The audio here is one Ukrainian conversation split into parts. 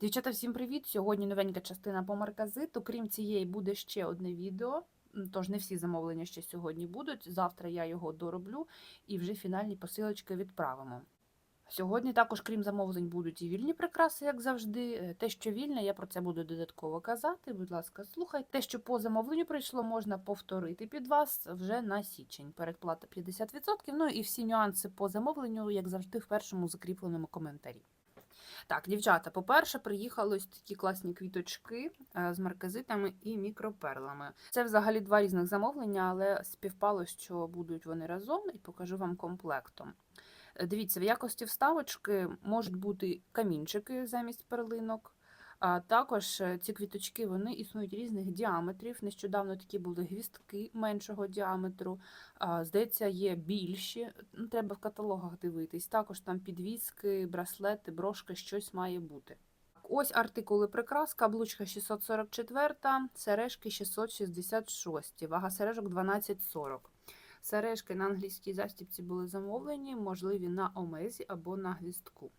Дівчата, всім привіт! Сьогодні новенька частина по марказиту. Крім цієї, буде ще одне відео. Тож не всі замовлення ще сьогодні будуть. Завтра я його дороблю і вже фінальні посилочки відправимо. Сьогодні також, крім замовлень, будуть і вільні прикраси, як завжди. Е, Те, що вільне, я про це буду додатково казати. Будь ласка, слухайте. Те, що по замовленню прийшло, можна повторити під вас вже на січень. Передплата 50%. Ну і всі нюанси по замовленню, як завжди, в першому закріпленому коментарі. Так, дівчата, по-перше, приїхали ось такі класні квіточки е, з марказитами і мікроперлами. Це взагалі два різних замовлення, але співпало, що будуть вони разом, і покажу вам комплектом. Е, Дивіться, в якості вставочки можуть бути камінчики замість перлинок. Також е, ці квіточки вони існують різних діаметрів. Нещодавно такі були гвістки меншого діаметру. Здається, є більші. Треба в каталогах дивитись. Також там підвіски, браслети, брошки, щось має бути. Ось артикули прикрас, каблучка 644, сережки 666, вага сережок 12,40. Сережки на англійській застібці були замовлені, можливі на омезі або на гвістку.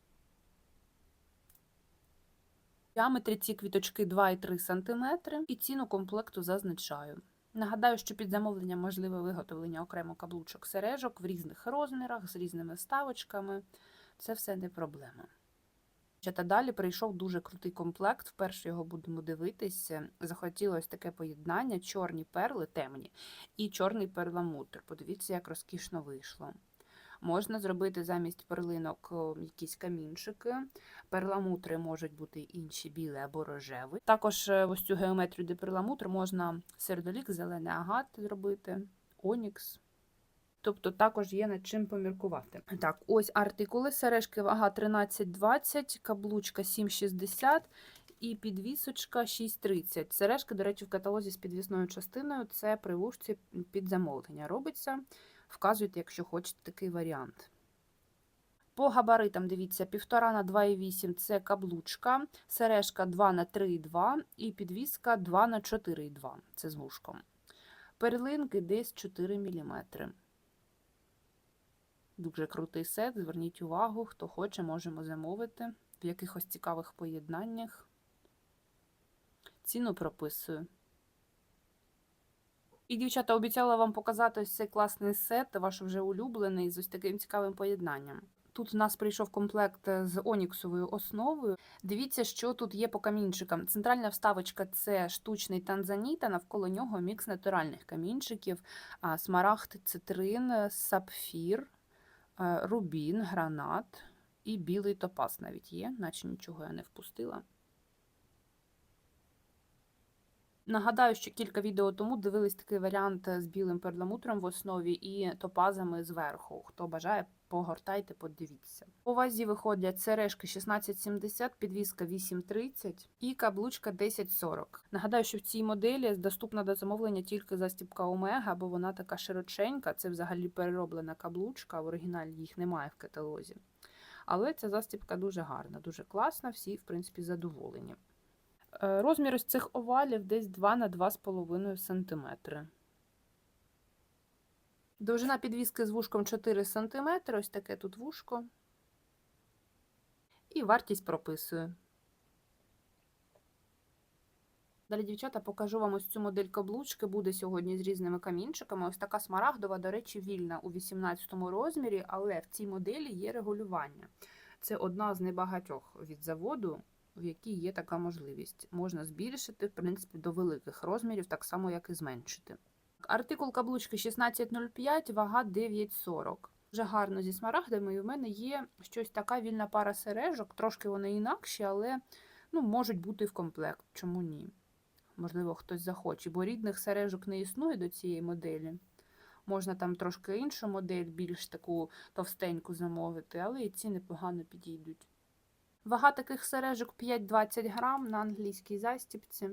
Діаметрі ці квіточки 2,3 см і ціну комплекту зазначаю. Нагадаю, що під замовлення можливе виготовлення окремо каблучок сережок в різних розмірах з різними ставочками. Це все не проблема. Та далі прийшов дуже крутий комплект. Вперше його будемо дивитися. Захотілося таке поєднання: чорні перли темні і чорний перламутр. Подивіться, як розкішно вийшло. Можна зробити замість перлинок якісь камінчики. Перламутри можуть бути інші білий або рожевий. Також е, ось цю геометрію, де перламутр, можна сердолік, зелений агат зробити, онікс. Тобто також є над чим поміркувати. Так, ось артикули, сережки вага 13,20, каблучка 7,60 і підвісочка 6,30. Сережки, до речі, в каталозі з підвісною частиною це при вушці під замовлення робиться. Вказуйте, якщо хочете такий варіант. По габаритам, дивіться, 1,5 на 2,8 це каблучка, сережка 2 на 3,2 і підвіска 2 на 4,2. Це з вушком. Перлинки десь 4 мм. Дуже крутий сет. Зверніть увагу, хто хоче, можемо замовити в якихось цікавих поєднаннях. Ціну прописую. І, дівчата, обіцяла вам показати ось цей класний сет, ваш вже улюблений, з ось таким цікавим поєднанням. Тут у нас прийшов комплект з оніксовою основою. Дивіться, що тут є по камінчикам. Центральна вставочка це штучний танзаніт, а навколо нього мікс натуральних камінчиків, смарагд, цитрин, сапфір, е, рубін, гранат і білий топаз навіть є, наче нічого я не впустила. Нагадаю, що кілька відео тому дивились такий варіант з білим перламутром в основі і топазами зверху. Хто бажає, погортайте, подивіться. По вазі виходять сережки 1670, підвіска 830 і каблучка 1040. Нагадаю, що в цій моделі доступна до замовлення тільки застібка Омега, бо вона така широченька. Це взагалі перероблена каблучка. В оригіналі їх немає в каталозі. Але ця застібка дуже гарна, дуже класна, всі, в принципі, задоволені. Е, Розмір ось цих овалів десь 2 на 2,5 см. Довжина підвіски з вушком 4 см, ось таке тут вушко. І вартість прописую. Далі, дівчата, покажу вам ось цю модель каблучки. Буде сьогодні з різними камінчиками. Ось така смарагдова, до речі, вільна у 18 розмірі, але в цій моделі є регулювання. Це одна з небагатьох від заводу, в якій є така можливість. Можна збільшити, в принципі, до великих розмірів, так само, як і зменшити. Артикул каблучки 16,05, вага 9,40. Вже гарно зі смарагдами, і в мене є щось така вільна пара сережок. Трошки вони інакші, але ну, можуть бути в комплект. Чому ні? Можливо, хтось захоче, бо рідних сережок не існує до цієї моделі. Можна там трошки іншу модель, більш таку товстеньку замовити, але і ці непогано підійдуть. Вага таких сережок 5-20 грам на англійській застіпці.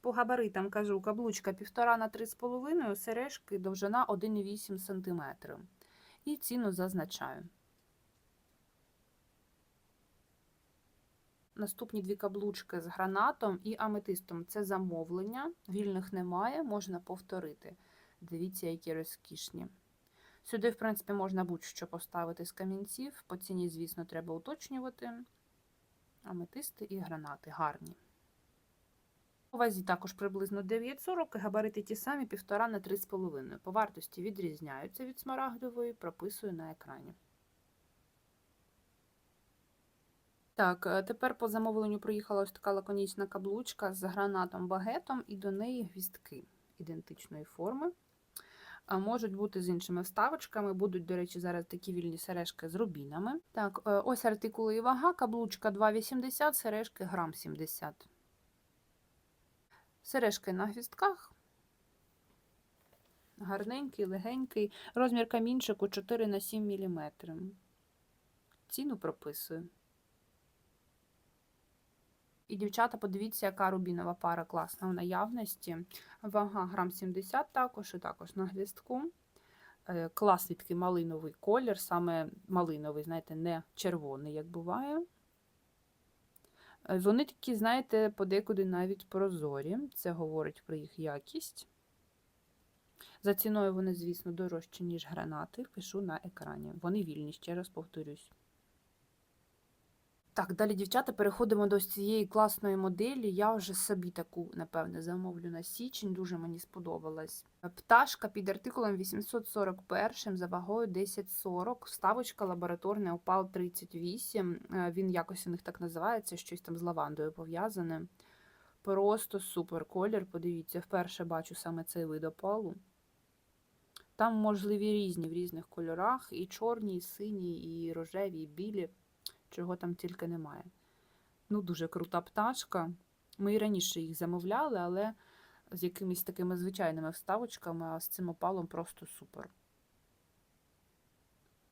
По габаритам кажу, каблучка 1,5 на 3,5, сережки довжина 1,8 см. І ціну зазначаю. Наступні дві каблучки з гранатом і аметистом. Це замовлення, вільних немає, можна повторити. Дивіться, які розкішні. Сюди, в принципі, можна будь-що поставити з камінців. По ціні, звісно, треба уточнювати. Аметисти і гранати гарні. У вазі також приблизно 9,40, габарити ті самі 1,5 на 3,5. По вартості відрізняються від смарагдової, прописую на екрані. Так, е, тепер по замовленню проїхала ось така лаконічна каблучка з гранатом багетом і до неї гвіздки ідентичної форми. Можуть бути з іншими вставочками, будуть, до речі, зараз такі вільні сережки з рубінами. Так, е, ось артикули і вага, каблучка 2,80, сережки грам 70. Сережки на гвістках. Гарненький, легенький. Розмір камінчику 4 на 7 мм. Ціну прописую. І, дівчата, подивіться, яка рубінова пара класна в наявності. Вага грам 70 також, і також на гвіздку. Е, Класний такий малиновий колір, саме малиновий, знаєте, не червоний, як буває. Е, Вони такі, знаєте, подекуди навіть прозорі. Це говорить про їх якість. За ціною вони, звісно, дорожчі, ніж гранати. Пишу на екрані. Вони вільні, ще раз повторюсь. Так, далі, дівчата, переходимо до цієї класної моделі. Я вже собі таку, напевне, замовлю на січень, дуже мені сподобалась. Пташка під артикулом 841 за вагою 1040, вставочка лабораторний опал 38. Е, Він якось у них так називається, щось там з лавандою пов'язане. Просто супер колір. Подивіться, вперше бачу саме цей вид опалу. Там можливі різні в різних кольорах: і чорні, і сині, і рожеві, і білі чого там тільки немає. Ну, дуже крута пташка. Ми і раніше їх замовляли, але з якимись такими звичайними вставочками, а з цим опалом просто супер.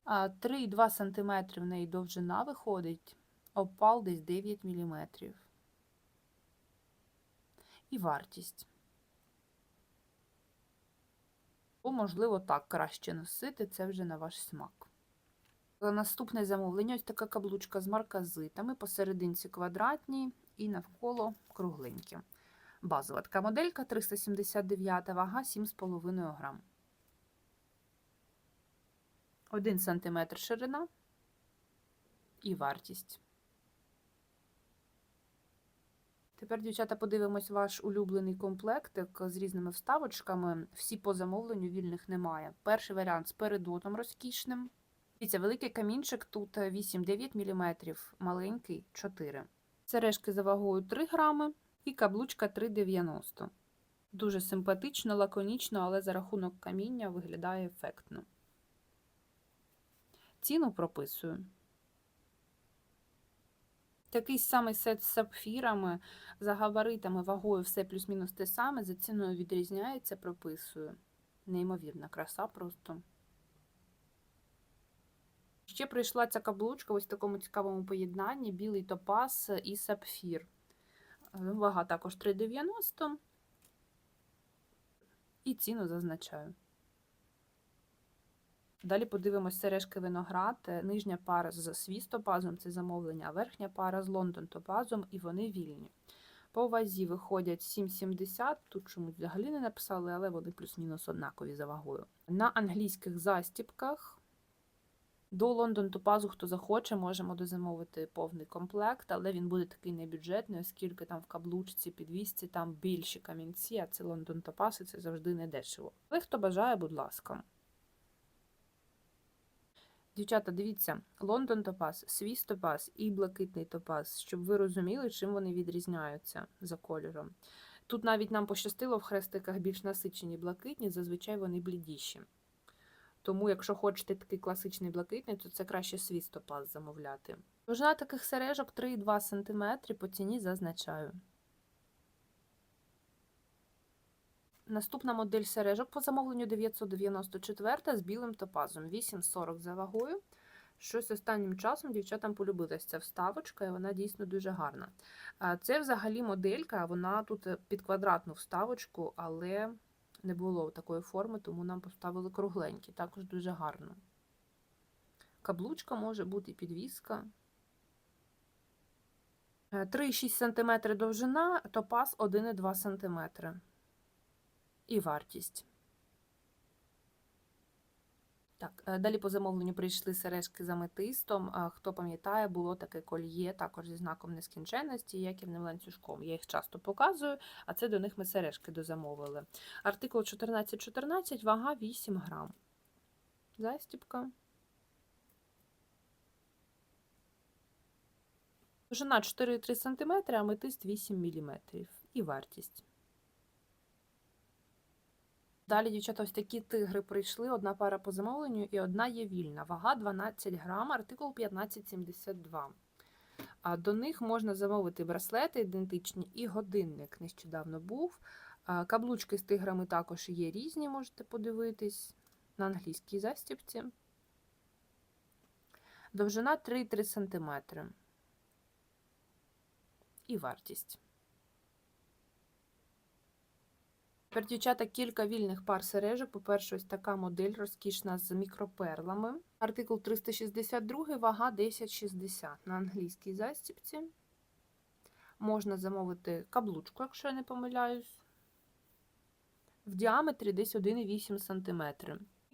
А 3,2 см в неї довжина виходить, опал десь 9 мм. І вартість. Бо, можливо, так краще носити, це вже на ваш смак. Наступне замовлення ось така каблучка з марказитами, посерединці квадратні і навколо кругленькі. Базова така моделька 379 вага 7,5 грам. 1 см ширина і вартість. Тепер, дівчата, подивимось ваш улюблений комплектик з різними вставочками. Всі по замовленню вільних немає. Перший варіант з передотом розкішним. Дивіться, великий камінчик тут 8-9 мм, маленький 4 Сережки за вагою 3 грами і каблучка 3,90 Дуже симпатично, лаконічно, але за рахунок каміння виглядає ефектно. Ціну прописую. Такий самий сет з сапфірами, за габаритами, вагою все плюс-мінус те саме, за ціною відрізняється, прописую. Неймовірна краса просто. Ще прийшла ця каблучка ось в такому цікавому поєднанні: білий топаз і сапфір. Е, Вага також 3,90. І ціну зазначаю. Далі подивимось сережки виноград. Нижня пара з свістопазом це замовлення, а верхня пара з Лондон топазом, і вони вільні. По вазі виходять 7,70, тут чомусь взагалі не написали, але вони плюс-мінус однакові за вагою. На англійських застіпках. До Лондон Топазу, хто захоче, можемо дозамовити повний комплект, але він буде такий небюджетний, оскільки там в каблучці, підвісці, там більші камінці, а це Лондон Топаз, і це завжди не дешево. Але хто бажає, будь ласка. Дівчата, дивіться, Лондон Топаз, Свіс Топаз і блакитний топаз, щоб ви розуміли, чим вони відрізняються за кольором. Тут навіть нам пощастило в хрестиках більш насичені блакитні, зазвичай вони блідіші. Тому, якщо хочете такий класичний блакитний, то це краще свій стопаз замовляти. Довжина таких сережок 3,2 см по ціні зазначаю. Наступна модель сережок по замовленню 994 з білим топазом. 8,40 за вагою. Щось останнім часом дівчатам полюбилася ця вставочка, і вона дійсно дуже гарна. Це взагалі моделька, вона тут під квадратну вставочку, але не було такої форми, тому нам поставили кругленькі, також дуже гарно. Каблучка може бути підвіска. 3,6 см довжина, топаз 1,2 см. І вартість. Так, е, далі по замовленню прийшли сережки з аметистом. Хто пам'ятає, було таке кольє, також зі знаком нескінченності, яківним ланцюжком. Я їх часто показую, а це до них ми сережки дозамовили. Артикул 1414, вага 8 грам. Застіпка. Довжина 4,3 см, аметист 8 мм. І вартість. Далі, дівчата, ось такі тигри прийшли. Одна пара по замовленню і одна є вільна. Вага 12 грам, артикул 1572. А до них можна замовити браслети ідентичні і годинник нещодавно був. Каблучки з тиграми також є різні, можете подивитись на англійській застібці. Довжина 3,3 см. І вартість. Тепер, дівчата, кілька вільних пар сережок. По-перше, ось така модель розкішна з мікроперлами. Артикул 362, вага 1060 на англійській застібці. Можна замовити каблучку, якщо я не помиляюсь. В діаметрі десь 1,8 см.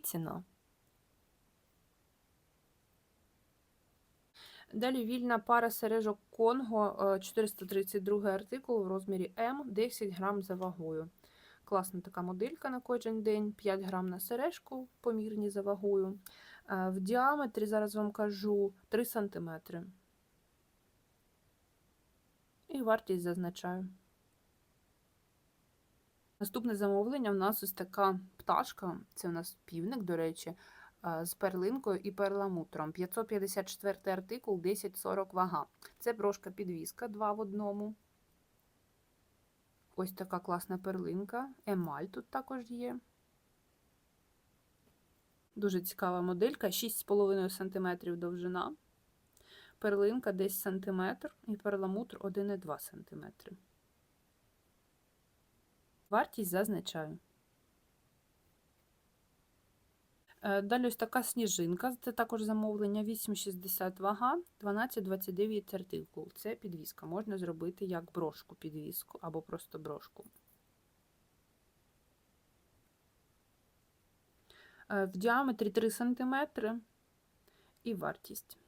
Ціна. Далі вільна пара сережок Конго, е, 432 артикул в розмірі М, 10 грам за вагою. Класна така моделька на кожен день, 5 грам на сережку, помірні за вагою. Е, В діаметрі, зараз вам кажу, 3 см. І вартість зазначаю. Наступне замовлення у нас ось така пташка, це у нас півник, до речі, е, з перлинкою і перламутром. 554 артикул, 1040 вага. Це брошка підвіска 2 в одному. Ось така класна перлинка. Емаль тут також є. Дуже цікава моделька, 6,5 см довжина. Перлинка десь сантиметр і перламутр 1,2 см. Вартість зазначаю. Далі ось така сніжинка, це також замовлення 8,60 вага, 12,29 артикул. Це підвіска. Можна зробити як брошку підвіску або просто брошку. Е, В діаметрі 3 см і вартість.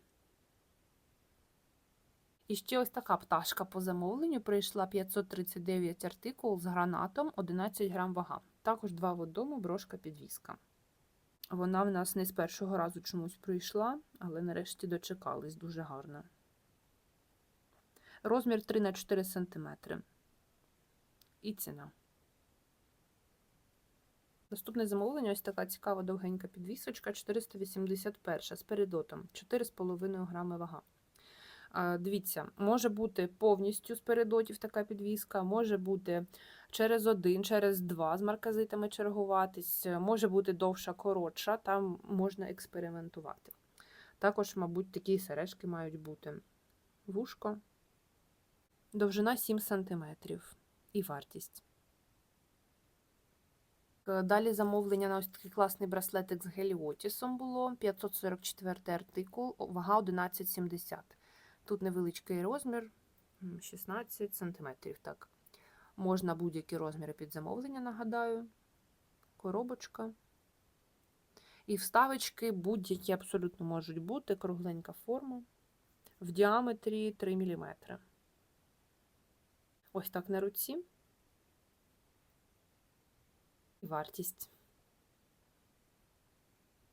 І ще ось така пташка по замовленню прийшла 539 артикул з гранатом, 11 грам вага. Також два в одному брошка підвіска. Вона в нас не з першого разу чомусь прийшла, але нарешті дочекались дуже гарно. Розмір 3 на 4 см. І ціна. Наступне замовлення ось така цікава довгенька підвісочка 481 з передотом 4,5 грами вага. Дивіться, може бути повністю з передотів така підвіска, може бути через один, через два з марказитами чергуватись, може бути довша, коротша, там можна експериментувати. Також, мабуть, такі сережки мають бути. Вушко, довжина 7 см і вартість. Е, Далі замовлення на ось такий класний браслетик з геліотісом було 544 артикул, вага 11,70. Тут невеличкий розмір 16 см. Так. Можна будь-які розміри під замовлення, нагадаю. Коробочка. І вставочки будь-які абсолютно можуть бути. Кругленька форма. В діаметрі 3 мм. Ось так на руці. І вартість.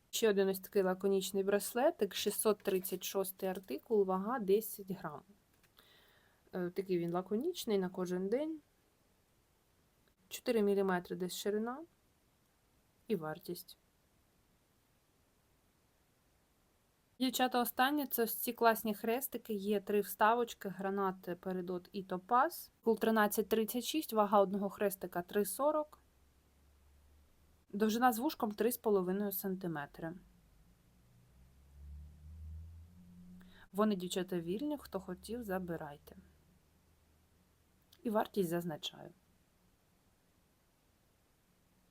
Ще один ось такий лаконічний браслетик, 636 артикул, вага 10 грам. Е, Такий він лаконічний на кожен день. 4 мм десь ширина і вартість. Дівчата, останнє це ось ці класні хрестики. Є три вставочки, гранат, передот і топаз. Кул 1336, вага одного хрестика 3,40. Довжина з вушком 3,5 см. Вони, дівчата, вільні, хто хотів, забирайте. І вартість зазначаю.